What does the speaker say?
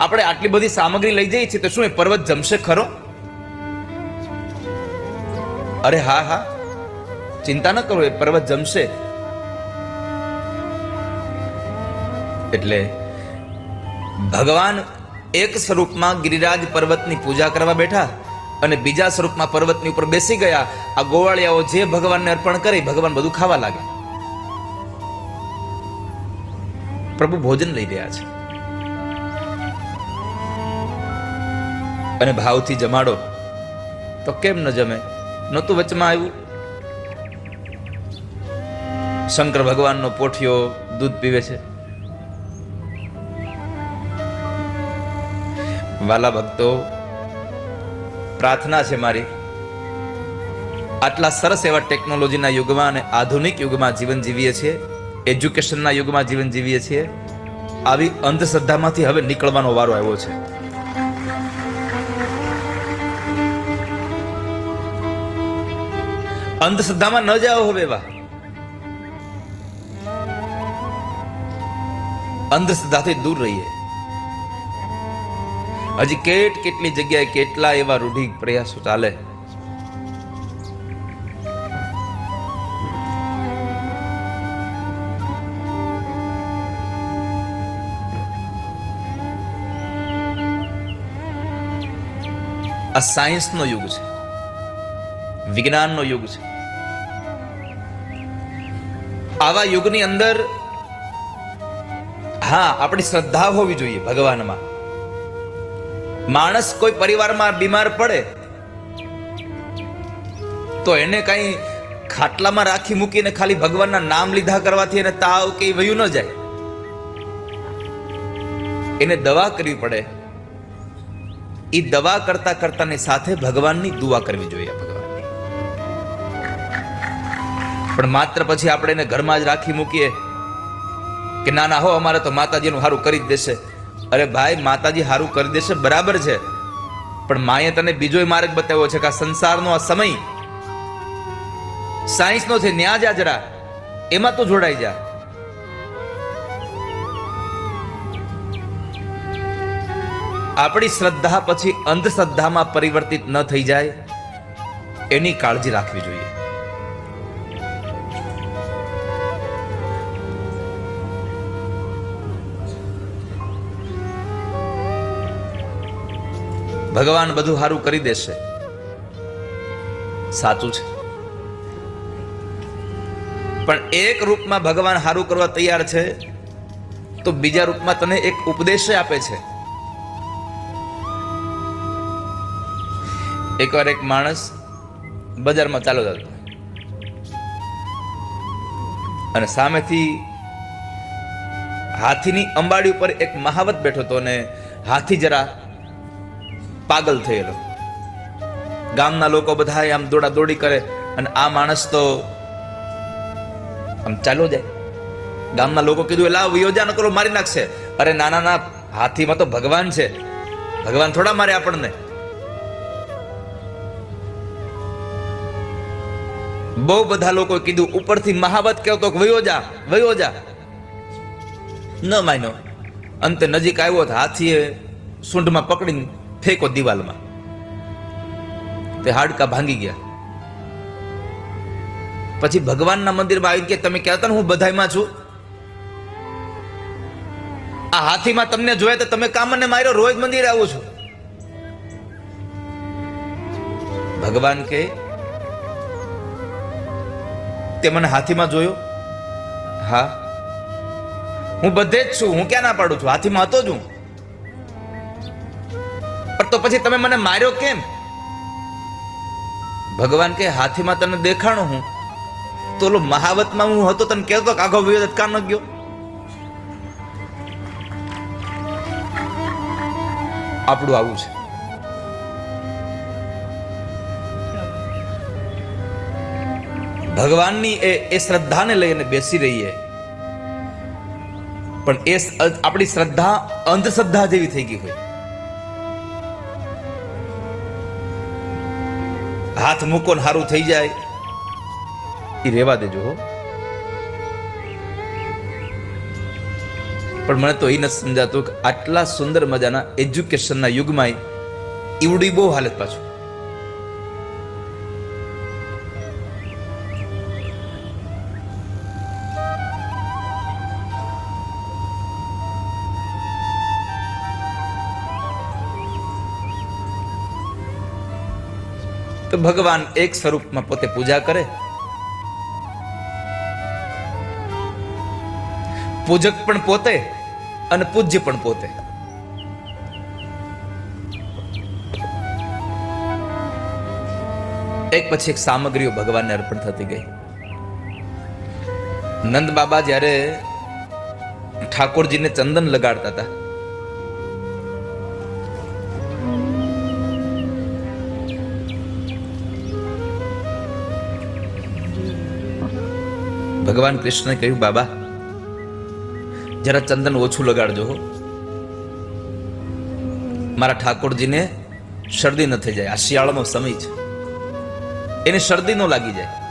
આપણે આટલી બધી સામગ્રી લઈ જઈએ છીએ તો શું એ પર્વત જમશે ખરો? અરે હા હા. ચિંતા ન કરો, એ પર્વત જમશે. એટલે ભગવાન એક સ્વરૂપમાં ગિરિરાજ પર્વતની પૂજા કરવા બેઠા અને બીજા સ્વરૂપમાં પર્વતની ઉપર બેસી ગયા. આ ગોવાળિયાઓ જે ભગવાનને અર્પણ કરે ભગવાન બધું ખાવા લાગે પ્રભુ ભોજન લઈ રહ્યા છે. અને ભાવથી જમાડો. તો કેમ ન જમે? નહોતું વચમાં આવ્યું? શંકર ભગવાનનો પોઠિયો દૂધ પીવે છે. વાલા ભક્તો, પ્રાર્થના છે મારી. આટલા સરસ એવા ટેકનોલોજીના યુગમાં અને આધુનિક યુગમાં જીવન જીવીએ છીએ, એજ્યુકેશનના યુગમાં જીવન જીવીએ છીએ, આવી અંધશ્રદ્ધામાંથી હવે નીકળવાનો વારો આવ્યો છે. અંધશ્રદ્ધામાં ન જાઓ હવે એવા અંધશ્રદ્ધાથી દૂર રહીએ. હજી કેટ કેટલી જગ્યાએ કેટલા એવા રૂઢિ પ્રયાસો ચાલે. આ સાયન્સનો યુગ છે. વિજ્ઞાનનો યુગ છે. આવા યુગની અંદર, હા, આપણી શ્રદ્ધા હોવી જોઈએ ભગવાનમાં. માણસ કોઈ પરિવારમાં બીમાર પડે, તો એને કઈ ખાટલામાં રાખી મૂકીને ખાલી ભગવાનના નામ લીધા કરવાથી એને તાવ કે વયું ન જાય. એને દવા કરવી પડે. એ દવા કરતા કરતાની સાથે ભગવાનની દુઆ કરવી જોઈએ પણ માત્ર પછી આપણે એને ઘરમાં જ રાખી મૂકીએ કે ના ના, હો, અમારે તો માતાજીનું સારું કરી જ દેશે. અરે ભાઈ, માતાજી સારું કરી દેશે, બરાબર છે. પણ માએ તને બીજો માર્ગ બતાવ્યો છે કે આ સંસારનો આ સમય સાયન્સનો છે, ન્યા જા જરા. એમાં તો જોડાઈ જા. આપણી શ્રદ્ધા પછી અંધશ્રદ્ધામાં પરિવર્તિત ન થઈ જાય, એની કાળજી રાખવી જોઈએ. ભગવાન બધું સારું કરી દેશે. સાચું છે. પણ એક રૂપમાં ભગવાન સારું કરવા તૈયાર છે, તો બીજા રૂપમાં તને એક ઉપદેશ આપે છે. એકવાર એક માણસ બજારમાં ચાલો જતો અને સામેથી હાથીની અંબાડી ઉપર એક મહાવત બેઠો હતો અને હાથી જરા પાગલ થયેલો. ગામના લોકો બધા આમ દોડા દોડી કરે અને આ માણસ તો આમ ચાલો જાય. ગામના લોકો કીધું લાવ યોજા કરો, મારી નાખશે. અરે નાના ના હાથીમાં તો ભગવાન છે. ભગવાન થોડા મારે આપણને. બહુ બધા લોકો કીધું, ઉપરથી મહાવત કહેતો વયો જા વયો જા ન માન્યો. અંતે નજીક આવ્યો હાથીએ સૂંઢમાં પકડીને ફેંકો દિવાલમાં. તે હાડકા ભાંગી ગયા. પછી ભગવાનના મંદિરમાં આવી કે તમે કહેતા ને હું બધાયમાં છું. આ હાથીમાં તમને જોયા તો તમે કામને માર્યો, રોજ મંદિરે આવું છું. ભગવાન કે તે મને હાથીમાં જોયો? હા. હું બધે જ છું. હું ક્યાં ના પાડું છું? હાથીમાં હતો જ હું. પણ તો પછી તમે મને માર્યો કેમ? ભગવાન કે હાથીમાં તને દેખાણો હું. તો ઓલો મહાવતમાં હું હતો, તને કહેતો કે આખો વિરોધ ન ગયો? આપણું આવું છે. ભગવાનની એ એ શ્રદ્ધાને લઈને બેસી રહીએ. પણ એ આપણી શ્રદ્ધા અંધશ્રદ્ધા જેવી થઈ ગઈ હોય. હાથ મૂકો ને સારું થઈ જાય. એ રેવા દેજો હો. પણ મને તો એ નથી સમજાતું કે આટલા સુંદર મજાના એજ્યુકેશનના યુગમાં ઈવડી બહુ હાલત પાછું. તો ભગવાન એક સ્વરૂપમાં પોતે પૂજા કરે? પૂજક પણ પોતે અને પૂજ્ય પણ પોતે. એક પછી એક સામગ્રીઓ ભગવાનને અર્પણ થતી ગઈ. નંદ બાબા જ્યારે ઠાકોરજીને ચંદન લગાડતા હતા ભગવાન કૃષ્ણએ કહ્યું, બાબા, જરા ચંદન ઓછું લગાડજો મારા ઠાકોરજીને શરદી ન થઈ જાય. આ શિયાળાનો સમય છે. એને શરદી ન લાગી જાય.